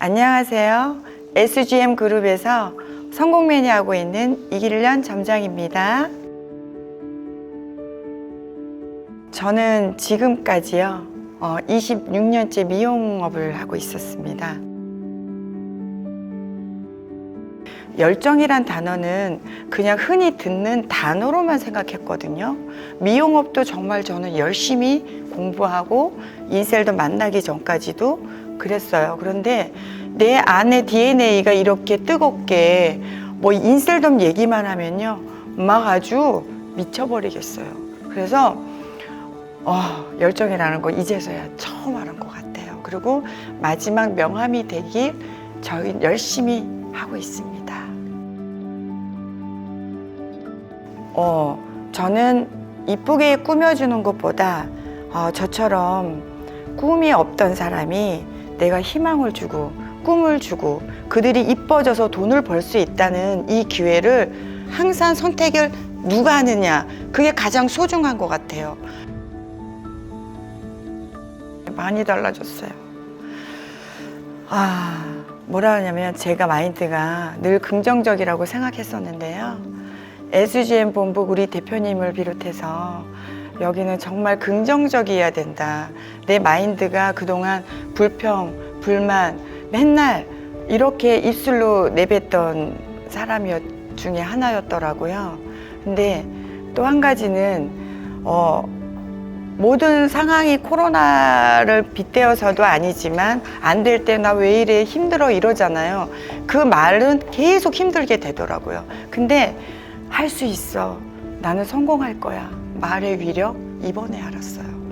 안녕하세요. SGM 그룹에서 성공 매니아하고 있는 이길련 점장입니다. 저는 지금까지요, 어, 26년째 미용업을 하고 있었습니다. 열정이란 단어는 그냥 흔히 듣는 단어로만 생각했거든요. 미용업도 정말 저는 열심히 공부하고 인셀도 만나기 전까지도 그랬어요. 그런데 내 안에 DNA가 이렇게 뜨겁게 뭐 인셀덤 얘기만 하면요. 막 아주 미쳐버리겠어요. 그래서 어, 열정이라는 거 이제서야 처음 알은 것 같아요. 그리고 마지막 명함이 되길 저희 열심히 하고 있습니다. 어, 저는 이쁘게 꾸며주는 것보다 어, 저처럼 꿈이 없던 사람이 내가 희망을 주고 꿈을 주고 그들이 이뻐져서 돈을 벌 수 있다는 이 기회를 항상 선택을 누가 하느냐 그게 가장 소중한 것 같아요. 많이 달라졌어요. 아, 뭐라 하냐면 제가 마인드가 늘 긍정적이라고 생각했었는데요. SGM 본부 우리 대표님을 비롯해서 여기는 정말 긍정적이어야 된다. 내 마인드가 그동안 불평, 불만, 맨날 이렇게 입술로 내뱉던 사람이 중에 하나였더라고요. 근데 또 한 가지는, 어, 모든 상황이 코로나를 빗대어서도 아니지만 안 될 때 나 왜 이래 힘들어 이러잖아요. 그 말은 계속 힘들게 되더라고요. 근데 할 수 있어. 나는 성공할 거야. 말의 위력 이번에 알았어요.